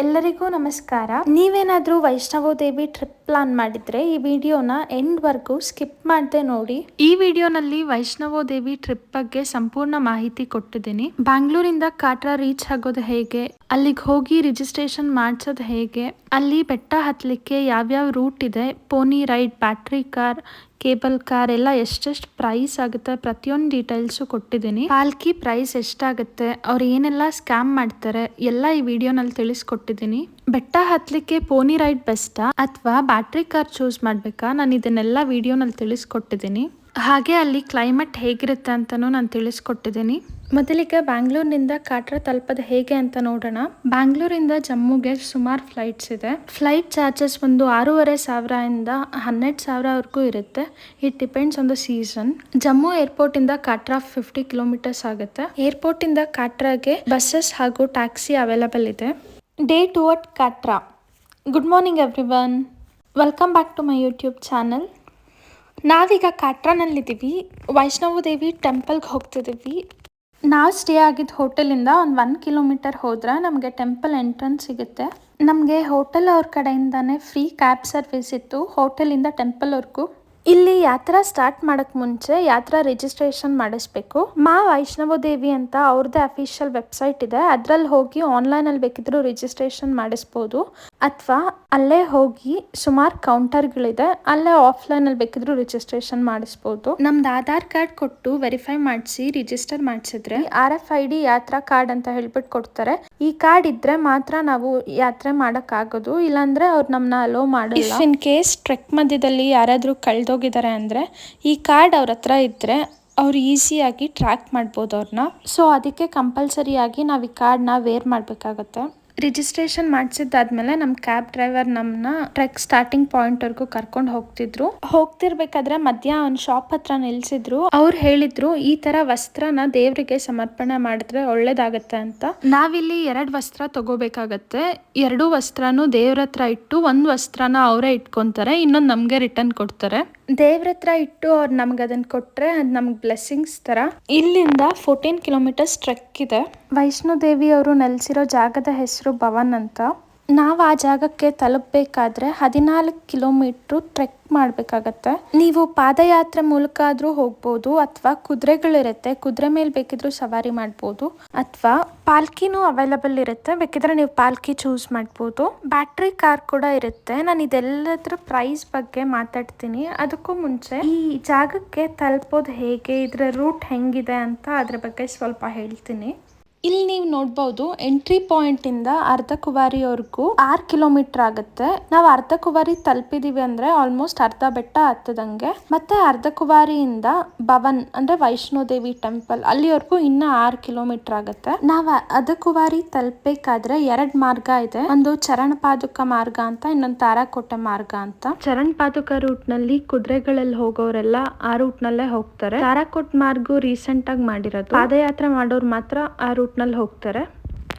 ಎಲ್ಲರಿಗೂ ನಮಸ್ಕಾರ. ನೀವೇನಾದರೂ ವೈಷ್ಣವೋ ದೇವಿ ಟ್ರಿಪ್ ಪ್ಲಾನ್ ಮಾಡಿದ್ರೆ ಈ ವಿಡಿಯೋನ ಎಂಡ್ ವರ್ಗೂ ಸ್ಕಿಪ್ ಮಾಡದೆ ನೋಡಿ. ಈ ವಿಡಿಯೋನಲ್ಲಿ ವೈಷ್ಣವೋ ದೇವಿ ಟ್ರಿಪ್ ಬಗ್ಗೆ ಸಂಪೂರ್ಣ ಮಾಹಿತಿ ಕೊಟ್ಟಿದ್ದೀನಿ. ಬ್ಯಾಂಗ್ಳೂರಿಂದ ಕಾಟ್ರಾ ರೀಚ್ ಆಗೋದು ಹೇಗೆ? ಅಲ್ಲಿಗೆ ಹೋಗಿ ರಿಜಿಸ್ಟ್ರೇಷನ್ ಮಾಡಿಸೋದು ಹೇಗೆ? ಅಲ್ಲಿ ಬೆಟ್ಟ ಹತ್ತಲಿಕ್ಕೆ ಯಾವ್ಯಾವ ರೂಟ್ ಇದೆ? Pony ride, battery car, cable car ಎಲ್ಲ ಎಷ್ಟೆಷ್ಟು ಪ್ರೈಸ್ ಆಗುತ್ತೆ? ಪ್ರತಿಯೊಂದು ಡೀಟೇಲ್ಸು ಕೊಟ್ಟಿದ್ದೀನಿ. ಪಾಲ್ಕಿ ಪ್ರೈಸ್ ಎಷ್ಟಾಗುತ್ತೆ? ಅವ್ರು ಏನೆಲ್ಲ ಸ್ಕ್ಯಾಮ್ ಮಾಡ್ತಾರೆ? ಎಲ್ಲ ಈ ವಿಡಿಯೋನಲ್ಲಿ ತಿಳಿಸ್ಕೊಟ್ಟಿದ್ದೀನಿ. ಬೆಟ್ಟ ಹತ್ತಲಿಕ್ಕೆ ಪೋನಿ ರೈಡ್ ಬೆಸ್ಟಾ ಅಥವಾ ಬ್ಯಾಟ್ರಿ ಕಾರ್ ಚೂಸ್ ಮಾಡಬೇಕಾ? ನಾನು ಇದನ್ನೆಲ್ಲ ವಿಡಿಯೋನಲ್ಲಿ ತಿಳಿಸ್ಕೊಟ್ಟಿದ್ದೀನಿ. ಹಾಗೆ ಅಲ್ಲಿ ಕ್ಲೈಮೇಟ್ ಹೇಗಿರುತ್ತೆ ಅಂತಲೂ ನಾನು ತಿಳಿಸ್ಕೊಟ್ಟಿದ್ದೀನಿ. ಮೊದಲಿಗೆ ಬ್ಯಾಂಗ್ಳೂರಿನಿಂದ ಕಾಟ್ರಾ ತಲುಪೋದು ಹೇಗೆ ಅಂತ ನೋಡೋಣ. ಬ್ಯಾಂಗ್ಳೂರಿಂದ ಜಮ್ಮುಗೆ ಸುಮಾರು ಫ್ಲೈಟ್ಸ್ ಇದೆ. ಫ್ಲೈಟ್ ಚಾರ್ಜಸ್ ಒಂದು ಆರೂವರೆ ಸಾವಿರದಿಂದ ಹನ್ನೆರಡು ಸಾವಿರವರೆಗೂ ಇರುತ್ತೆ. It depends on the season Jammu ಏರ್ಪೋರ್ಟಿಂದ Katra fifty kilometres ಆಗುತ್ತೆ. ಏರ್ಪೋರ್ಟಿಂದ ಕಾಟ್ರಾಗೆ ಬಸ್ಸಸ್ ಹಾಗೂ ಟ್ಯಾಕ್ಸಿ ಅವೈಲಬಲ್ ಇದೆ. Day two at Katra good morning everyone welcome back to my YouTube channel ನಾವೀಗ ಕಾಟ್ರಾನಲ್ಲಿದ್ದೀವಿ ವೈಷ್ಣವ ದೇವಿ ಟೆಂಪಲ್ಗೆ ಹೋಗ್ತಿದ್ದೀವಿ. ನಾವು ಸ್ಟೇ ಆಗಿದ್ದ ಹೋಟೆಲಿಂದ ಒಂದು ಒನ್ ಕಿಲೋಮೀಟರ್ ಹೋದ್ರೆ ನಮಗೆ ಟೆಂಪಲ್ ಎಂಟ್ರೆನ್ಸ್ ಸಿಗುತ್ತೆ. ನಮಗೆ ಹೋಟೆಲ್ ಅವ್ರ ಕಡೆಯಿಂದಾನೇ ಫ್ರೀ ಕ್ಯಾಬ್ ಸರ್ವಿಸ್ ಇತ್ತು. ಹೋಟೆಲಿಂದ ಟೆಂಪಲ್ವರೆಗೂ ಇಲ್ಲಿ ಯಾತ್ರಾ ಸ್ಟಾರ್ಟ್ ಮಾಡಕ್ ಮುಂಚೆ ಯಾತ್ರಾ ರಿಜಿಸ್ಟ್ರೇಷನ್ ಮಾಡಿಸ್ಬೇಕು. ಮಾ ವೈಷ್ಣವ ದೇವಿ ಅಂತ ಅವ್ರದ್ದೇ ಅಫಿಷಿಯಲ್ ವೆಬ್ಸೈಟ್ ಇದೆ. ಅದ್ರಲ್ಲಿ ಹೋಗಿ ಆನ್ಲೈನ್ ಅಲ್ಲಿ ಬೇಕಿದ್ರು ರಿಜಿಸ್ಟ್ರೇಷನ್ ಮಾಡಿಸ್ಬೋದು. ಅಥವಾ ಅಲ್ಲೇ ಹೋಗಿ ಸುಮಾರು ಕೌಂಟರ್ಗಳಿದೆ ಅಲ್ಲೇ ಆಫ್ಲೈನ್ ಅಲ್ಲಿ ಬೇಕಿದ್ರು ರಿಜಿಸ್ಟ್ರೇಷನ್ ಮಾಡಿಸ್ಬೋದು. ನಮ್ದು ಆಧಾರ್ ಕಾರ್ಡ್ ಕೊಟ್ಟು ವೆರಿಫೈ ಮಾಡಿಸಿ ರಿಜಿಸ್ಟರ್ ಮಾಡಿಸಿದ್ರೆ R F I D Yatra card ಅಂತ ಹೇಳ್ಬಿಟ್ಟು ಕೊಡ್ತಾರೆ. ಈ ಕಾರ್ಡ್ ಇದ್ರೆ ಮಾತ್ರ ನಾವು ಯಾತ್ರೆ ಮಾಡಕ್ ಆಗೋದು ಇಲ್ಲಾಂದ್ರೆ ಅವ್ರು ನಮ್ಮನ್ನ ಅಲೋ ಮಾಡಲ್ಲ. ಇನ್ ಕೇಸ್ ಟ್ರೆಕ್ ಮಧ್ಯದಲ್ಲಿ ಯಾರಾದ್ರೂ ಕಳ್ದೋಗಿದ್ದಾರೆ ಅಂದರೆ ಈ ಕಾರ್ಡ್ ಅವ್ರ ಹತ್ರ ಇದ್ದರೆ ಅವ್ರು ಈಸಿಯಾಗಿ ಟ್ರ್ಯಾಕ್ ಮಾಡ್ಬೋದು ಅವ್ರನ್ನ ಸೊ ಅದಕ್ಕೆ ಕಂಪಲ್ಸರಿಯಾಗಿ ನಾವು ಈ ಕಾರ್ಡನ್ನ ವೇರ್ ಮಾಡಬೇಕಾಗತ್ತೆ. ರಿಜಿಸ್ಟ್ರೇಷನ್ ಮಾಡಿಸಿದ್ದಾದ್ಮೇಲೆ ನಮ್ಮ ಕ್ಯಾಬ್ ಡ್ರೈವರ್ ನಮ್ಮನ್ನ ಟ್ರೆಕ್ ಸ್ಟಾರ್ಟಿಂಗ್ ಪಾಯಿಂಟ್ ವರ್ಗೂ ಕರ್ಕೊಂಡು ಹೋಗ್ತಿದ್ರು. ಹೋಗ್ತಿರ್ಬೇಕಾದ್ರೆ ಮಧ್ಯ ಒಂದು ಶಾಪ್ ಹತ್ರ ನಿಲ್ಸಿದ್ರು. ಅವ್ರು ಹೇಳಿದ್ರು, ಈ ತರ ವಸ್ತ್ರನ ದೇವರಿಗೆ ಸಮರ್ಪಣೆ ಮಾಡಿದ್ರೆ ಒಳ್ಳೇದಾಗತ್ತೆ ಅಂತ. ನಾವಿಲ್ಲಿ ಎರಡು ವಸ್ತ್ರ ತಗೋಬೇಕಾಗತ್ತೆ. ಎರಡು ವಸ್ತ್ರನು ದೇವ್ರ ಹತ್ರ ಇಟ್ಟು, ಒಂದು ವಸ್ತ್ರನ ಅವರೇ ಇಟ್ಕೊಂತಾರೆ, ಇನ್ನೊಂದು ನಮಗೆ ರಿಟರ್ನ್ ಕೊಡ್ತಾರೆ. ದೇವ್ರ ಹತ್ರ ಇಟ್ಟು ಅವ್ರು ನಮ್ಗೆ ಅದನ್ನ ಕೊಟ್ರೆ ಅದು ನಮ್ಗೆ ಬ್ಲೆಸ್ಸಿಂಗ್ಸ್ ತರ. ಇಲ್ಲಿಂದ ಫೋರ್ಟೀನ್ ಕಿಲೋಮೀಟರ್ಸ್ ಟ್ರೆಕ್ ಇದೆ. ವೈಷ್ಣೋ ದೇವಿ ಅವರು ನೆಲೆಸಿರೋ ಜಾಗದ ಹೆಸರು ಭವನ್ ಅಂತ. ನಾವು ಆ ಜಾಗಕ್ಕೆ ತಲುಪಬೇಕಾದ್ರೆ ಹದಿನಾಲ್ಕು ಕಿಲೋಮೀಟ್ರ್ ಟ್ರೆಕ್ ಮಾಡಬೇಕಾಗತ್ತೆ. ನೀವು ಪಾದಯಾತ್ರೆ ಮೂಲಕ ಆದರೂ ಹೋಗ್ಬೋದು, ಅಥವಾ ಕುದುರೆಗಳಿರುತ್ತೆ, ಕುದುರೆ ಮೇಲೆ ಬೇಕಿದ್ರೂ ಸವಾರಿ ಮಾಡ್ಬೋದು, ಅಥವಾ ಪಾಲ್ಕಿನೂ ಅವೈಲಬಲ್ ಇರುತ್ತೆ. ಬೇಕಿದ್ರೆ ನೀವು ಪಾಲ್ಕಿ ಚೂಸ್ ಮಾಡ್ಬೋದು. ಬ್ಯಾಟ್ರಿ ಕಾರ್ ಕೂಡ ಇರುತ್ತೆ. ನಾನು ಇದೆಲ್ಲದರ ಪ್ರೈಸ್ ಬಗ್ಗೆ ಮಾತಾಡ್ತೀನಿ. ಅದಕ್ಕೂ ಮುಂಚೆ ಈ ಜಾಗಕ್ಕೆ ತಲುಪೋದು ಹೇಗೆ, ಇದರ ರೂಟ್ ಹೆಂಗಿದೆ ಅಂತ ಅದ್ರ ಬಗ್ಗೆ ಸ್ವಲ್ಪ ಹೇಳ್ತೀನಿ. ಇಲ್ಲಿ ನೀವು ನೋಡಬಹುದು ಎಂಟ್ರಿ ಪಾಯಿಂಟ್ ಇಂದ ಅರ್ಧ ಕುವಾರಿವರೆಗೂ ಆರ್ ಕಿಲೋಮೀಟರ್ ಆಗುತ್ತೆ. ನಾವು ಅರ್ಧ ಕುವಾರಿ ತಲುಪಿದೀವಿ ಅಂದ್ರೆ ಆಲ್ಮೋಸ್ಟ್ ಅರ್ಧ ಬೆಟ್ಟ ಹತ್ತದಂಗೆ. ಮತ್ತೆ ಅರ್ಧ ಕುವಾರಿಯಿಂದ ಭವನ್ ಅಂದ್ರೆ ವೈಷ್ಣೋ ದೇವಿ ಟೆಂಪಲ್ ಅಲ್ಲಿವರೆಗೂ ಇನ್ನ ಆರ್ ಕಿಲೋಮೀಟರ್ ಆಗುತ್ತೆ. ನಾವು ಅರ್ಧ ಕುವಾರಿ ತಲುಪಬೇಕಾದ್ರೆ ಎರಡ್ ಮಾರ್ಗ ಇದೆ. ಒಂದು ಚರಣ ಪಾದುಕ ಮಾರ್ಗ ಅಂತ, ಇನ್ನೊಂದು ತಾರಾಕೋಟೆ ಮಾರ್ಗ ಅಂತ. ಚರಣ್ ಪಾದುಕ ರೂಟ್ನಲ್ಲಿ ಕುದುರೆಗಳಲ್ಲಿ ಹೋಗೋರೆಲ್ಲ ಆ ರೂಟ್ ನಲ್ಲೇ ಹೋಗ್ತಾರೆ. ತಾರಾಕೋಟ್ ಮಾರ್ಗು ರೀಸೆಂಟ್ ಆಗಿ ಮಾಡಿರೋದು. ಪಾದಯಾತ್ರೆ ಮಾಡೋರು ಮಾತ್ರ ಆ ರೂಟ್ ನಲ್ಲಿ ಹೋಗ್ತಾರೆ.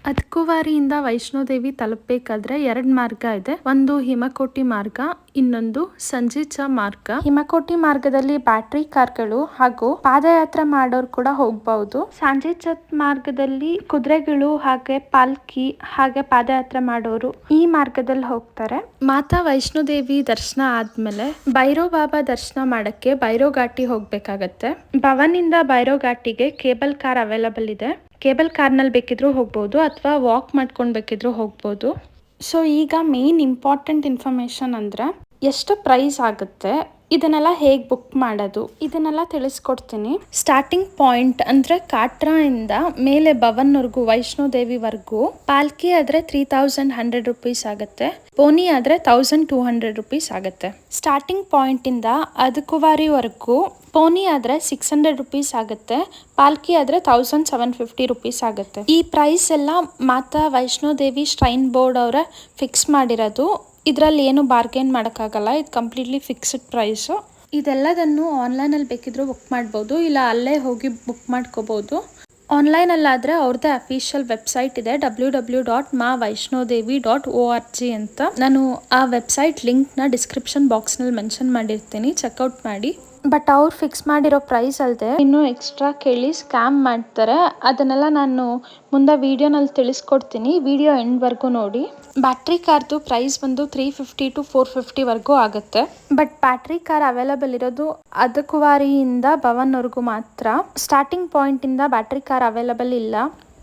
ಅದ್ಕುವಾರಿಯಿಂದ ವೈಷ್ಣೋದೇವಿ ತಲುಪಬೇಕಾದ್ರೆ ಎರಡು ಮಾರ್ಗ ಇದೆ. ಒಂದು ಹಿಮಕೋಟಿ ಮಾರ್ಗ ಇನ್ನೊಂದು ಸಂಜೀಚ ಮಾರ್ಗ. ಹಿಮಕೋಟಿ ಮಾರ್ಗದಲ್ಲಿ ಬ್ಯಾಟ್ರಿ ಕಾರ್ಗಳು ಹಾಗೂ ಪಾದಯಾತ್ರೆ ಮಾಡೋರು ಕೂಡ ಹೋಗ್ಬಹುದು ಚತ್ ಮಾರ್ಗದಲ್ಲಿ ಕುದುರೆಗಳು ಹಾಗೆ ಪಾಲ್ಕಿ ಹಾಗೆ ಪಾದಯಾತ್ರೆ ಮಾಡೋರು ಈ ಮಾರ್ಗದಲ್ಲಿ ಹೋಗ್ತಾರೆ. ಮಾತಾ ವೈಷ್ಣೋ ದೇವಿ ದರ್ಶನ ಆದ್ಮೇಲೆ ಭೈರೋ ಬಾಬಾ ದರ್ಶನ ಮಾಡಕ್ಕೆ ಭೈರೋ ಘಾಟಿ ಹೋಗ್ಬೇಕಾಗತ್ತೆ. ಭವನಿಂದ ಭೈರೋ ಘಾಟಿಗೆ ಕೇಬಲ್ ಕಾರ್ ಅವೈಲಬಲ್ ಇದೆ. ಕೇಬಲ್ ಕಾರ್ನಲ್ಲಿ ಬೇಕಿದ್ರೂ ಹೋಗ್ಬೋದು ಅಥವಾ ವಾಕ್ ಮಾಡ್ಕೊಂಡು ಬೇಕಿದ್ರೂ ಹೋಗ್ಬೋದು. ಸೊ ಈಗ ಮೇನ್ ಇಂಪಾರ್ಟೆಂಟ್ ಇನ್ಫಾರ್ಮೇಷನ್ ಅಂದರೆ ಎಷ್ಟು ಪ್ರೈಸ್ ಆಗುತ್ತೆ. ಇದನ್ನೆಲ್ಲ ಹೇಗೆ ಬುಕ್ ಮಾಡೋದು? ಇದನ್ನೆಲ್ಲ ತಿಳಿಸ್ಕೊಡ್ತೀನಿ. ಸ್ಟಾರ್ಟಿಂಗ್ ಪಾಯಿಂಟ್ ಅಂದರೆ ಕಾಟ್ರಾಯಿಂದ ಮೇಲೆ ಭವನ್ವರೆಗೂ ವೈಷ್ಣೋ ದೇವಿವರೆಗೂ ಪಾಲ್ಕಿ ಆದರೆ ತ್ರೀ ತೌಸಂಡ್ ಹಂಡ್ರೆಡ್ ರುಪೀಸ್ ಆಗುತ್ತೆ. ಪೋನಿ ಆದರೆ ತೌಸಂಡ್ ಟೂ ಹಂಡ್ರೆಡ್ ರುಪೀಸ್ ಆಗುತ್ತೆ. ಸ್ಟಾರ್ಟಿಂಗ್ ಪಾಯಿಂಟ್ ಇಂದ ಅದ್ಕುವಾರಿವರೆಗೂ ಪೋನಿ ಆದರೆ ಸಿಕ್ಸ್ ಹಂಡ್ರೆಡ್ ರುಪೀಸ್ ಆಗುತ್ತೆ. ಪಾಲ್ಕಿ ಆದರೆ ತೌಸಂಡ್ ಸೆವೆನ್ ಫಿಫ್ಟಿ ರುಪೀಸ್ ಆಗುತ್ತೆ. ಈ ಪ್ರೈಸ್ ಎಲ್ಲ ಮಾತಾ ವೈಷ್ಣೋ ದೇವಿ ಶ್ರೈನ್ ಬೋರ್ಡ್ ಅವರ ಫಿಕ್ಸ್ ಮಾಡಿರೋದು. ಇದರಲ್ಲಿ ಏನು ಬಾರ್ಗೇನ್ ಮಾಡೋಕ್ಕಾಗಲ್ಲ, ಇದು ಕಂಪ್ಲೀಟ್ಲಿ ಫಿಕ್ಸ್ಡ್ ಪ್ರೈಸು ಇದೆಲ್ಲದನ್ನು ಆನ್ಲೈನಲ್ಲಿ ಬೇಕಿದ್ರೂ ಬುಕ್ ಮಾಡ್ಬೋದು, ಇಲ್ಲ ಅಲ್ಲೇ ಹೋಗಿ ಬುಕ್ ಮಾಡ್ಕೋಬೋದು. ಆನ್ಲೈನಲ್ಲಾದರೆ ಅವ್ರದ್ದೇ ಅಫಿಷಿಯಲ್ ವೆಬ್ಸೈಟ್ ಇದೆ W W dot Maa Vaishnodevi dot O R G ಅಂತ. ನಾನು ಆ ವೆಬ್ಸೈಟ್ ಲಿಂಕ್ನ ಡಿಸ್ಕ್ರಿಪ್ಷನ್ ಬಾಕ್ಸ್ನಲ್ಲಿ ಮೆನ್ಷನ್ ಮಾಡಿರ್ತೀನಿ ಚೆಕ್ಔಟ್ ಮಾಡಿ. ಬಟ್ ಅವ್ರು ಫಿಕ್ಸ್ ಮಾಡಿರೋ ಪ್ರೈಸ್ ಅಲ್ಲದೆ ಇನ್ನೂ ಎಕ್ಸ್ಟ್ರಾ ಕೇಳಿ ಸ್ಕ್ಯಾಮ್ ಮಾಡ್ತಾರೆ. ಅದನ್ನೆಲ್ಲ ನಾನು ಮುಂದೆ ವೀಡಿಯೋನಲ್ಲಿ ತಿಳಿಸ್ಕೊಡ್ತೀನಿ. ವಿಡಿಯೋ ಎಂಡ್ವರೆಗೂ ನೋಡಿ. ಬ್ಯಾಟ್ರಿ ಕಾರ್ದು ಪ್ರೈಸ್ ಬಂದು ತ್ರೀ ಫಿಫ್ಟಿ ಟು ಫೋರ್ ಫಿಫ್ಟಿವರೆಗೂ ಆಗುತ್ತೆ. ಬಟ್ ಬ್ಯಾಟ್ರಿ ಕಾರ್ ಅವೈಲಬಲ್ ಇರೋದು ಅದಕುವಾರಿಯಿಂದ ಭವನ್ವರೆಗೂ ಮಾತ್ರ. ಸ್ಟಾರ್ಟಿಂಗ್ ಪಾಯಿಂಟಿಂದ ಬ್ಯಾಟ್ರಿ ಕಾರ್ ಅವೈಲಬಲ್ ಇಲ್ಲ.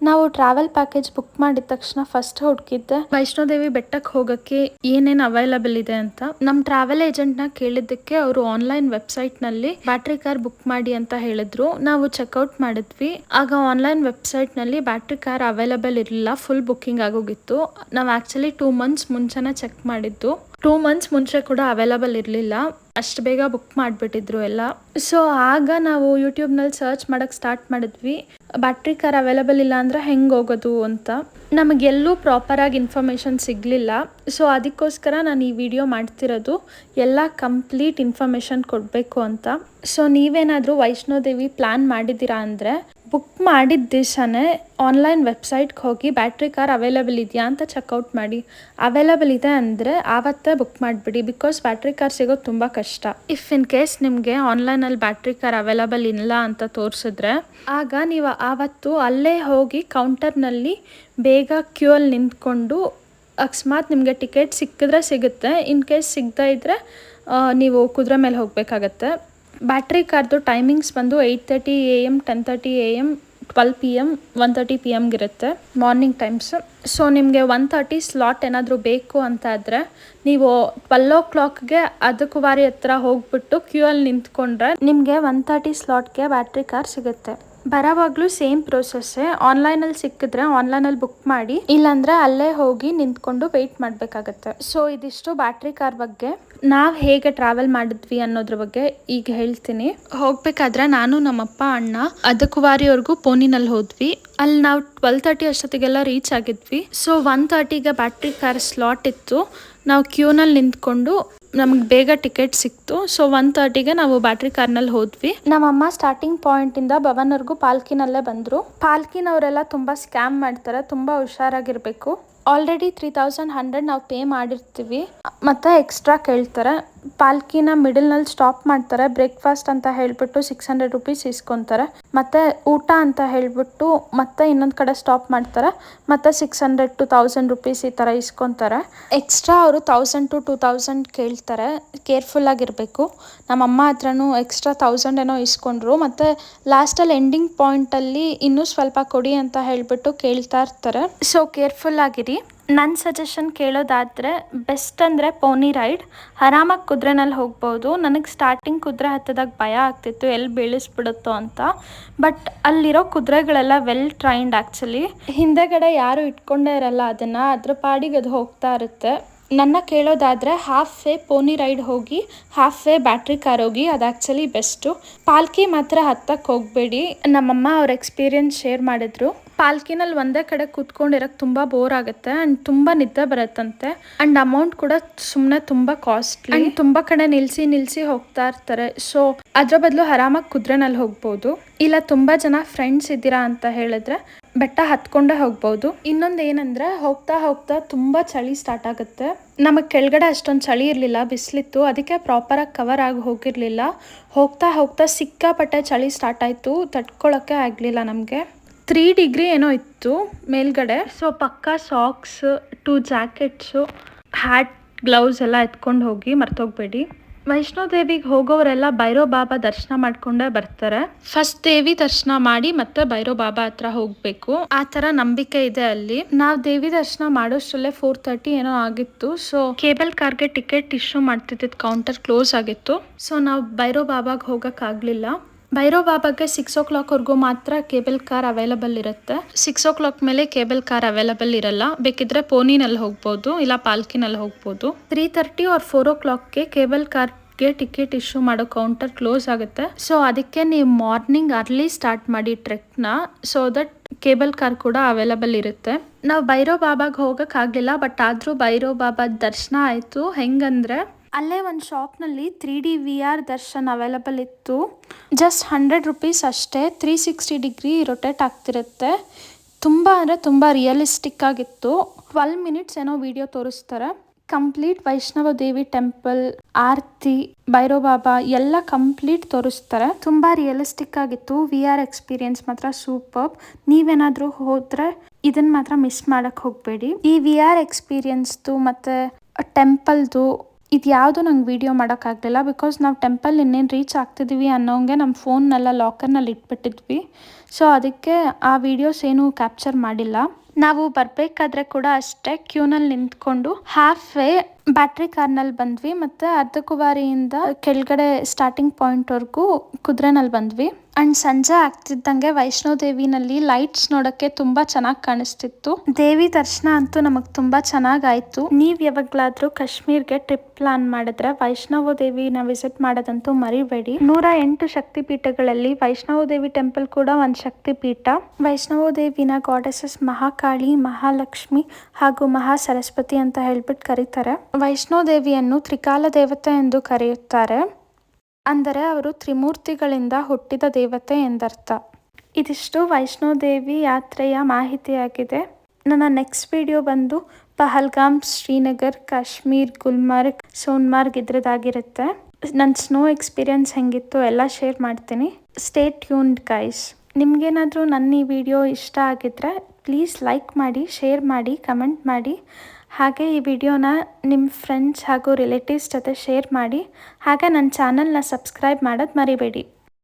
ನಾವು ಟ್ರಾವೆಲ್ ಪ್ಯಾಕೇಜ್ ಬುಕ್ ಮಾಡಿದ ತಕ್ಷಣ ಫಸ್ಟ್ ಹುಡುಕಿದ್ದೆ. ವೈಷ್ಣೋದೇವಿ ಬೆಟ್ಟಕ್ಕೆ ಹೋಗಕ್ಕೆ ಏನೇನು ಅವೈಲಬಲ್ ಇದೆ ಅಂತ. ನಮ್ಮ ಟ್ರಾವೆಲ್ ಏಜೆಂಟ್ನ ಕೇಳಿದ್ದಕ್ಕೆ ಅವರು ಆನ್ಲೈನ್ ವೆಬ್ಸೈಟ್ನಲ್ಲಿ ಬ್ಯಾಟ್ರಿ ಕಾರ್ ಬುಕ್ ಮಾಡಿ ಅಂತ ಹೇಳಿದ್ರು. ನಾವು ಚೆಕ್ಔಟ್ ಮಾಡಿದ್ವಿ. ಆಗ ಆನ್ಲೈನ್ ವೆಬ್ಸೈಟ್ನಲ್ಲಿ ಬ್ಯಾಟ್ರಿ ಕಾರ್ ಅವೈಲಬಲ್ ಇರಲಿಲ್ಲ ಫುಲ್ ಬುಕ್ಕಿಂಗ್ ಆಗೋಗಿತ್ತು. ನಾವು ಆ್ಯಕ್ಚುಲಿ ಟೂ ಮಂತ್ಸ್ ಮುಂಚೆನೇ ಚೆಕ್ ಮಾಡಿದ್ದು. ಟೂ ಮಂತ್ಸ್ ಮುಂಚೆ ಕೂಡ ಅವೈಲಬಲ್ ಇರಲಿಲ್ಲ. ಅಷ್ಟು ಬೇಗ ಬುಕ್ ಮಾಡಿಬಿಟ್ಟಿದ್ರು ಎಲ್ಲ. ಸೊ ಆಗ ನಾವು ಯೂಟ್ಯೂಬ್ನಲ್ಲಿ ಸರ್ಚ್ ಮಾಡೋಕ್ಕೆ ಸ್ಟಾರ್ಟ್ ಮಾಡಿದ್ವಿ. ಬ್ಯಾಟ್ರಿ ಕಾರ್ ಅವೈಲಬಲ್ ಇಲ್ಲ ಅಂದರೆ ಹೆಂಗೆ ಹೋಗೋದು ಅಂತ. ನಮಗೆಲ್ಲೂ ಪ್ರಾಪರಾಗಿ ಇನ್ಫಾರ್ಮೇಷನ್ ಸಿಗಲಿಲ್ಲ. ಸೊ ಅದಕ್ಕೋಸ್ಕರ ನಾನು ಈ ವಿಡಿಯೋ ಮಾಡ್ತಿರೋದು ಎಲ್ಲ ಕಂಪ್ಲೀಟ್ ಇನ್ಫಾರ್ಮೇಷನ್ ಕೊಡಬೇಕು ಅಂತ. ಸೊ ನೀವೇನಾದರೂ ವೈಷ್ಣೋದೇವಿ ಪ್ಲ್ಯಾನ್ ಮಾಡಿದ್ದೀರಾ ಅಂದರೆ ಬುಕ್ ಮಾಡಿದ ದಿವಸನೇ ಆನ್ಲೈನ್ ವೆಬ್ಸೈಟ್ಗೆ ಹೋಗಿ ಬ್ಯಾಟ್ರಿ ಕಾರ್ ಅವೈಲೇಬಲ್ ಇದೆಯಾ ಅಂತ ಚೆಕ್ಔಟ್ ಮಾಡಿ. ಅವೈಲೇಬಲ್ ಇದೆ ಅಂದರೆ ಆವತ್ತೇ ಬುಕ್ ಮಾಡಿಬಿಡಿ ಬಿಕಾಸ್ ಬ್ಯಾಟ್ರಿ ಕಾರ್ ಸಿಗೋದು ತುಂಬ ಕಷ್ಟ. ಇಫ್ ಇನ್ ಕೇಸ್ ನಿಮಗೆ ಆನ್ಲೈನಲ್ಲಿ ಬ್ಯಾಟ್ರಿ ಕಾರ್ ಅವೈಲೇಬಲ್ ಇಲ್ಲ ಅಂತ ತೋರಿಸಿದ್ರೆ, ಆಗ ನೀವು ಆವತ್ತು ಅಲ್ಲೇ ಹೋಗಿ ಕೌಂಟರ್ನಲ್ಲಿ ಬೇಗ ಕ್ಯೂ ಅಲ್ಲಿ ನಿಂತ್ಕೊಂಡು ಅಕಸ್ಮಾತ್ ನಿಮಗೆ ಟಿಕೆಟ್ ಸಿಕ್ಕಿದ್ರೆ ಸಿಗುತ್ತೆ. ಇನ್ ಕೇಸ್ ಸಿಗದೇ ಇದ್ದರೆ ನೀವು ಕುದುರೆ ಮೇಲೆ ಹೋಗಬೇಕಾಗತ್ತೆ. ಬ್ಯಾಟ್ರಿ ಕಾರ್ದು ಟೈಮಿಂಗ್ಸ್ ಬಂದು eight thirty A M ten thirty A M twelve P M one thirty P ಎಮ್ಗಿರುತ್ತೆ morning times so ನಿಮಗೆ ಒನ್ ತರ್ಟಿ ಸ್ಲಾಟ್ ಏನಾದರೂ ಬೇಕು ಅಂತ ಆದರೆ, ನೀವು ಟ್ವೆಲ್ ಓ ಕ್ಲಾಕ್ಗೆ ಅದಕ್ಕುವಾರಿ ಹತ್ರ ಹೋಗ್ಬಿಟ್ಟು ಕ್ಯೂ ಅಲ್ಲಿ ನಿಂತ್ಕೊಂಡ್ರೆ ನಿಮಗೆ ಒನ್ ತರ್ಟಿ ಸ್ಲಾಟ್ಗೆ ಬ್ಯಾಟ್ರಿ ಕಾರ್ ಸಿಗುತ್ತೆ. ಬರೋವಾಗಲೂ ಸೇಮ್ ಪ್ರೋಸೆಸ್ಸೇ ಆನ್ಲೈನಲ್ಲಿ ಸಿಕ್ಕಿದ್ರೆ ಆನ್ಲೈನಲ್ಲಿ ಬುಕ್ ಮಾಡಿ, ಇಲ್ಲಾಂದರೆ ಅಲ್ಲೇ ಹೋಗಿ ನಿಂತ್ಕೊಂಡು ವೆಯ್ಟ್ ಮಾಡಬೇಕಾಗತ್ತೆ. ಸೊ ಇದಿಷ್ಟು ಬ್ಯಾಟ್ರಿ ಕಾರ್ ಬಗ್ಗೆ. ನಾವು ಹೇಗೆ ಟ್ರಾವೆಲ್ ಮಾಡಿದ್ವಿ ಅನ್ನೋದ್ರ ಬಗ್ಗೆ ಈಗ ಹೇಳ್ತೀನಿ. ಹೋಗ್ಬೇಕಾದ್ರೆ ನಾನು, ನಮ್ಮಪ್ಪ, ಅಣ್ಣ ಅದಕ್ಕುವಾರಿವರೆಗೂ ಪೋನಿನಲ್ಲಿ ಹೋದ್ವಿ. ಅಲ್ಲಿ ನಾವು ಟ್ವೆಲ್ ತರ್ಟಿ ಅಷ್ಟೊತ್ತಿಗೆಲ್ಲ ರೀಚ್ ಆಗಿದ್ವಿ. ಸೊ ಒನ್ ತರ್ಟಿಗೆ ಬ್ಯಾಟ್ರಿ ಕಾರ್ ಸ್ಲಾಟ್ ಇತ್ತು. ನಾವು ಕ್ಯೂನಲ್ಲಿ ನಿಂತ್ಕೊಂಡು ನಮ್ಗೆ ಬೇಗ ಟಿಕೆಟ್ ಸಿಕ್ತು. ಸೊ ಒನ್ ತರ್ಟಿಗೆ ನಾವು ಬ್ಯಾಟ್ರಿ ಕಾರ್ನಲ್ಲಿ ಹೋದ್ವಿ. ನಮ್ಮಮ್ಮ ಸ್ಟಾರ್ಟಿಂಗ್ ಪಾಯಿಂಟಿಂದ ಭವನ್ವರೆಗೂ ಪಾಲ್ಕಿನಲ್ಲೇ ಬಂದರು. ಪಾಲ್ಕಿನವರೆಲ್ಲ ತುಂಬ ಸ್ಕ್ಯಾಮ್ ಮಾಡ್ತಾರೆ, ತುಂಬ ಹುಷಾರಾಗಿರಬೇಕು. ಆಲ್ರೆಡಿ ತ್ರೀ ತೌಸಂಡ್ ಹಂಡ್ರೆಡ್ ನಾವು ಪೇ ಮಾಡಿರ್ತೀವಿ. ಮತ್ತು ಎಕ್ಸ್ಟ್ರಾ ಕೇಳ್ತಾರೆ. ಪಾಲ್ಕಿನ ಮಿಡಲ್ನಲ್ಲಿ ಸ್ಟಾಪ್ ಮಾಡ್ತಾರೆ. ಬ್ರೇಕ್ಫಾಸ್ಟ್ ಅಂತ ಹೇಳಿಬಿಟ್ಟು ಸಿಕ್ಸ್ ಹಂಡ್ರೆಡ್ ರುಪೀಸ್ ಇಸ್ಕೊತಾರೆ. ಮತ್ತು ಊಟ ಅಂತ ಹೇಳಿಬಿಟ್ಟು ಮತ್ತೆ ಇನ್ನೊಂದು ಕಡೆ ಸ್ಟಾಪ್ ಮಾಡ್ತಾರೆ. ಮತ್ತು six hundred to thousand rupees ಈ ಥರ ಇಸ್ಕೊತಾರೆ. ಎಕ್ಸ್ಟ್ರಾ ಅವರು ತೌಸಂಡ್ ಟು ಟೂ ತೌಸಂಡ್ ಕೇಳ್ತಾರೆ. ಕೇರ್ಫುಲ್ಲಾಗಿರಬೇಕು ನಮ್ಮಮ್ಮ ಹತ್ರನೂ ಎಕ್ಸ್ಟ್ರಾ ತೌಸಂಡ್ ಏನೋ ಇಸ್ಕೊಂಡ್ರು. ಮತ್ತು ಲಾಸ್ಟಲ್ಲಿ ಎಂಡಿಂಗ್ ಪಾಯಿಂಟಲ್ಲಿ ಇನ್ನೂ ಸ್ವಲ್ಪ ಕೊಡಿ ಅಂತ ಹೇಳಿಬಿಟ್ಟು ಕೇಳ್ತಾ ಇರ್ತಾರೆ. ಸೊ ಕೇರ್ಫುಲ್ ಆಗಿರಿ. ನನ್ನ ಸಜೆಷನ್ ಕೇಳೋದಾದರೆ ಬೆಸ್ಟ್ ಅಂದರೆ ಪೋನಿ ರೈಡ್ ಆರಾಮಾಗಿ ಕುದುರೆನಲ್ಲಿ ಹೋಗ್ಬೋದು. ನನಗೆ ಸ್ಟಾರ್ಟಿಂಗ್ ಕುದುರೆ ಹತ್ತದಾಗ ಭಯ ಆಗ್ತಿತ್ತು ಎಲ್ಲಿ ಬೀಳಿಸ್ಬಿಡುತ್ತೋ ಅಂತ. ಬಟ್ ಅಲ್ಲಿರೋ ಕುದುರೆಗಳೆಲ್ಲ ವೆಲ್ ಟ್ರೈನ್ಡ್ ಆ್ಯಕ್ಚುಲಿ ಹಿಂದೆಗಡೆ ಯಾರು ಇಟ್ಕೊಂಡೇ ಇರಲ್ಲ ಅದನ್ನು. ಅದ್ರ ಪಾಡಿಗೆ ಅದು ಹೋಗ್ತಾ ಇರುತ್ತೆ. ನನ್ನ ಕೇಳೋದಾದರೆ ಹಾಫ್ ವೇ ಪೋನಿ ರೈಡ್ ಹೋಗಿ ಹಾಫ್ ವೇ ಬ್ಯಾಟ್ರಿ ಕಾರ್ ಹೋಗಿ, ಅದು ಆ್ಯಕ್ಚುಲಿ ಬೆಸ್ಟು ಪಾಲ್ಕಿ ಮಾತ್ರ ಹತ್ತಕ್ಕೆ ಹೋಗಬೇಡಿ. ನಮ್ಮಮ್ಮ ಅವ್ರ ಎಕ್ಸ್ಪೀರಿಯನ್ಸ್ ಶೇರ್ ಮಾಡಿದ್ರು. ಪಾಲ್ಕಿನಲ್ಲಿ ಒಂದೇ ಕಡೆ ಕೂತ್ಕೊಂಡಿರೋಕ್ಕೆ ತುಂಬ ಬೋರ್ ಆಗುತ್ತೆ ಆ್ಯಂಡ್ ತುಂಬ ನಿದ್ದೆ ಬರುತ್ತಂತೆ. ಆ್ಯಂಡ್ ಅಮೌಂಟ್ ಕೂಡ ಸುಮ್ಮನೆ ತುಂಬ ಕಾಸ್ಟ್ಲಿ ಆ್ಯಂಡ್ ತುಂಬ ಕಡೆ ನಿಲ್ಲಿಸಿ ನಿಲ್ಲಿಸಿ ಹೋಗ್ತಾ ಇರ್ತಾರೆ. ಸೊ ಅದರ ಬದಲು ಆರಾಮಾಗಿ ಕುದುರೆನಲ್ಲಿ ಹೋಗ್ಬೋದು. ಇಲ್ಲ ತುಂಬ ಜನ ಫ್ರೆಂಡ್ಸ್ ಇದ್ದೀರಾ ಅಂತ ಹೇಳಿದ್ರೆ ಬೆಟ್ಟ ಹತ್ಕೊಂಡೇ ಹೋಗ್ಬೋದು. ಇನ್ನೊಂದು ಏನಂದ್ರೆ ಹೋಗ್ತಾ ಹೋಗ್ತಾ ತುಂಬ ಚಳಿ ಸ್ಟಾರ್ಟ್ ಆಗುತ್ತೆ. ನಮಗೆ ಕೆಳಗಡೆ ಅಷ್ಟೊಂದು ಚಳಿ ಇರಲಿಲ್ಲ, ಬಿಸಿಲಿತ್ತು. ಅದಕ್ಕೆ ಪ್ರಾಪರಾಗಿ ಕವರ್ ಆಗಿ ಹೋಗಿರಲಿಲ್ಲ. ಹೋಗ್ತಾ ಹೋಗ್ತಾ ಸಿಕ್ಕಾಪಟ್ಟೆ ಚಳಿ ಸ್ಟಾರ್ಟ್ ಆಯಿತು. ತಡ್ಕೊಳಕ್ಕೆ ಆಗಲಿಲ್ಲ ನಮಗೆ. ತ್ರೀ ಡಿಗ್ರಿ ಏನೋ ಇತ್ತು ಮೇಲ್ಗಡೆ. ಸೊ ಪಕ್ಕ socks two jackets hat gloves ಎಲ್ಲ ಎತ್ಕೊಂಡು ಹೋಗಿ ಮರ್ತೋಗ್ಬೇಡಿ. ವೈಷ್ಣೋದೇವಿಗೆ ಹೋಗೋರೆಲ್ಲ ಭೈರೋ ಬಾಬಾ ದರ್ಶನ ಮಾಡ್ಕೊಂಡೇ ಬರ್ತಾರೆ. ಫಸ್ಟ್ ದೇವಿ ದರ್ಶನ ಮಾಡಿ ಮತ್ತೆ ಭೈರೋ ಬಾಬಾ ಹತ್ರ ಹೋಗ್ಬೇಕು. ಆ ತರ ನಂಬಿಕೆ ಇದೆ ಅಲ್ಲಿ. ನಾವು ದೇವಿ ದರ್ಶನ ಮಾಡೋಷ್ಟ್ರಲ್ಲೇ ಫೋರ್ ತರ್ಟಿ ಏನೋ ಆಗಿತ್ತು. ಸೊ ಕೇಬಲ್ ಕಾರ್ಗೆ ಟಿಕೆಟ್ ಇಶ್ಯೂ ಮಾಡ್ತಿದ್ದ ಕೌಂಟರ್ ಕ್ಲೋಸ್ ಆಗಿತ್ತು. ಸೊ ನಾವು ಭೈರೋ ಬಾಬಾಗ್ ಹೋಗಕ್ ಆಗ್ಲಿಲ್ಲ. ಭೈರೋ ಬಾಬಾಗೆ ಸಿಕ್ಸ್ ಓ ಕ್ಲಾಕ್ವರೆಗೂ ಮಾತ್ರ ಕೇಬಲ್ ಕಾರ್ ಅವೈಲಬಲ್ ಇರುತ್ತೆ. ಸಿಕ್ಸ್ ಓ ಕ್ಲಾಕ್ ಮೇಲೆ ಕೇಬಲ್ ಕಾರ್ ಅವೈಲಬಲ್ ಇರಲ್ಲ. ಬೇಕಿದ್ರೆ ಪೋನಿನಲ್ಲಿ ಹೋಗ್ಬೋದು, ಇಲ್ಲ ಪಾಲ್ಕಿನಲ್ಲಿ ಹೋಗ್ಬೋದು. ತ್ರೀ ತರ್ಟಿ ಆರ್ ಫೋರ್ ಓ ಕ್ಲಾಕ್ಗೆ ಕೇಬಲ್ ಕಾರ್ಗೆ ಟಿಕೆಟ್ ಇಶ್ಯೂ ಮಾಡೋ ಕೌಂಟರ್ ಕ್ಲೋಸ್ ಆಗುತ್ತೆ. ಸೊ ಅದಕ್ಕೆ ನೀವು ಮಾರ್ನಿಂಗ್ ಅರ್ಲಿ ಸ್ಟಾರ್ಟ್ ಮಾಡಿ ಟ್ರೆಕ್ನ ಸೊ ದಟ್ ಕೇಬಲ್ ಕಾರ್ ಕೂಡ ಅವೈಲಬಲ್ ಇರುತ್ತೆ. ನಾವು ಭೈರೋ ಬಾಬಾಗೆ ಬಟ್ ಆದ್ರೂ ಭೈರೋ ಬಾಬಾ ದರ್ಶನ ಆಯ್ತು. ಹೆಂಗಂದ್ರೆ ಅಲ್ಲೇ ಒಂದು ಶಾಪ್ನಲ್ಲಿ three D V R darshan available ಇತ್ತು. ಜಸ್ಟ್ ಹಂಡ್ರೆಡ್ ರುಪೀಸ್ ಅಷ್ಟೇ ತ್ರೀ ಸಿಕ್ಸ್ಟಿ ಡಿಗ್ರಿ ರೊಟೇಟ್ ಆಗ್ತಿರುತ್ತೆ. ತುಂಬ ಅಂದರೆ ತುಂಬ ರಿಯಲಿಸ್ಟಿಕ್ ಆಗಿತ್ತು. ಟ್ವೆಲ್ ಮಿನಿಟ್ಸ್ ಏನೋ ವಿಡಿಯೋ ತೋರಿಸ್ತಾರೆ. ಕಂಪ್ಲೀಟ್ ವೈಷ್ಣವ ದೇವಿ ಟೆಂಪಲ್ ಆರ್ತಿ ಭೈರೋ ಬಾಬಾ ಎಲ್ಲ ಕಂಪ್ಲೀಟ್ ತೋರಿಸ್ತಾರೆ. ತುಂಬ ರಿಯಲಿಸ್ಟಿಕ್ ಆಗಿತ್ತು. ವಿ ಆರ್ ಎಕ್ಸ್ಪೀರಿಯನ್ಸ್ ಮಾತ್ರ ಸೂಪರ್ ನೀವೇನಾದರೂ ಹೋದರೆ ಇದನ್ನ ಮಾತ್ರ ಮಿಸ್ ಮಾಡಕ್ಕೆ ಹೋಗಬೇಡಿ. ಈ ವಿ ಆರ್ ಎಕ್ಸ್ಪೀರಿಯನ್ಸ್ದು ಮತ್ತು ಟೆಂಪಲ್ದು ಇದು ಯಾವುದು ನಂಗೆ ವೀಡಿಯೋ ಮಾಡೋಕ್ಕಾಗಲಿಲ್ಲ ಬಿಕಾಸ್ ನಾವು ಟೆಂಪಲ್ ಇನ್ನೇನು ರೀಚ್ ಆಗ್ತಿದ್ದೀವಿ ಅನ್ನೋಂಗೆ ನಮ್ಮ ಫೋನ್ನೆಲ್ಲ ಲಾಕರ್ನಲ್ಲಿ ಇಟ್ಬಿಟ್ಟಿದ್ವಿ. ಸೊ ಅದಕ್ಕೆ ಆ ವೀಡಿಯೋಸ್ ಏನು ಕ್ಯಾಪ್ಚರ್ ಮಾಡಿಲ್ಲ. ನಾವು ಬರಬೇಕಾದ್ರೆ ಕೂಡ ಅಷ್ಟೇ ಕ್ಯೂನಲ್ಲಿ ನಿಂತ್ಕೊಂಡು ಹಾಫ್ ವೇ ಬ್ಯಾಟ್ರಿ ಕಾರ್ನಲ್ಲಿ ಬಂದ್ವಿ ಮತ್ತು ಅರ್ಧಕುವಾರಿಯಿಂದ ಕೆಳಗಡೆ ಸ್ಟಾರ್ಟಿಂಗ್ ಪಾಯಿಂಟ್ವರೆಗೂ ಕುದುರೆನಲ್ಲಿ ಬಂದ್ವಿ. ಅಂಡ್ ಸಂಜೆ ಆಗ್ತಿದ್ದಂಗೆ ವೈಷ್ಣೋ ದೇವಿನಲ್ಲಿ ಲೈಟ್ಸ್ ನೋಡಕ್ಕೆ ತುಂಬಾ ಚೆನ್ನಾಗಿ ಕಾಣಿಸ್ತಿತ್ತು. ದೇವಿ ದರ್ಶನ ಅಂತೂ ನಮಗ್ ತುಂಬಾ ಚೆನ್ನಾಗಾಯ್ತು ನೀವ್ ಯಾವಾಗ್ಲಾದ್ರೂ ಕಾಶ್ಮೀರ್ಗೆ ಟ್ರಿಪ್ ಪ್ಲಾನ್ ಮಾಡಿದ್ರೆ ವೈಷ್ಣವ ದೇವಿನ ವಿಸಿಟ್ ಮಾಡೋದಂತೂ ಮರಿಬೇಡಿ. ನೂರ ಎಂಟು ಶಕ್ತಿ ಪೀಠಗಳಲ್ಲಿ ವೈಷ್ಣವ ದೇವಿ ಟೆಂಪಲ್ ಕೂಡ ಒಂದ್ ಶಕ್ತಿ ಪೀಠ ವೈಷ್ಣವ ದೇವಿನ ಗಾಡೆಸಸ್ ಮಹಾಕಾಳಿ, ಮಹಾಲಕ್ಷ್ಮಿ ಹಾಗೂ ಮಹಾ ಸರಸ್ವತಿ ಅಂತ ಹೇಳ್ಬಿಟ್ಟು ಕರೀತಾರೆ. ವೈಷ್ಣೋ ದೇವಿಯನ್ನು ತ್ರಿಕಾಲ ದೇವತೆ ಎಂದು ಕರೆಯುತ್ತಾರೆ. ಅಂದರೆ ಅವರು ತ್ರಿಮೂರ್ತಿಗಳಿಂದ ಹುಟ್ಟಿದ ದೇವತೆ ಎಂದರ್ಥ. ಇದಿಷ್ಟು ವೈಷ್ಣೋದೇವಿ ಯಾತ್ರೆಯ ಮಾಹಿತಿಯಾಗಿದೆ. ನನ್ನ ನೆಕ್ಸ್ಟ್ ವಿಡಿಯೋ ಬಂದು ಪಹಲ್ಗಾಮ್ ಶ್ರೀನಗರ್, ಕಾಶ್ಮೀರ್, ಗುಲ್ಮಾರ್ಗ್, ಸೋನ್ಮಾರ್ಗ್ ಇದ್ರದ್ದಾಗಿರುತ್ತೆ. ನನ್ನ ಸ್ನೋ ಎಕ್ಸ್ಪೀರಿಯನ್ಸ್ ಹೆಂಗಿತ್ತು ಎಲ್ಲ ಶೇರ್ ಮಾಡ್ತೀನಿ. ಸ್ಟೇ ಟ್ಯೂನ್ಡ್ ಗೈಸ್ ನಿಮಗೇನಾದರೂ ನನ್ನ ಈ ವಿಡಿಯೋ ಇಷ್ಟ ಆಗಿದ್ರೆ ಪ್ಲೀಸ್ ಲೈಕ್ ಮಾಡಿ, ಶೇರ್ ಮಾಡಿ, ಕಮೆಂಟ್ ಮಾಡಿ. ಹಾಗೆ ಈ ವಿಡಿಯೋನ ನಿಮ್ಮ ಫ್ರೆಂಡ್ಸ್ ಹಾಗೂ ರಿಲೇಟಿವ್ಸ್ ಜೊತೆ ಶೇರ್ ಮಾಡಿ. ಹಾಗೆ ನನ್ನ ಚಾನಲ್ನ ಸಬ್ಸ್ಕ್ರೈಬ್ ಮಾಡೋದು ಮರಿಬೇಡಿ.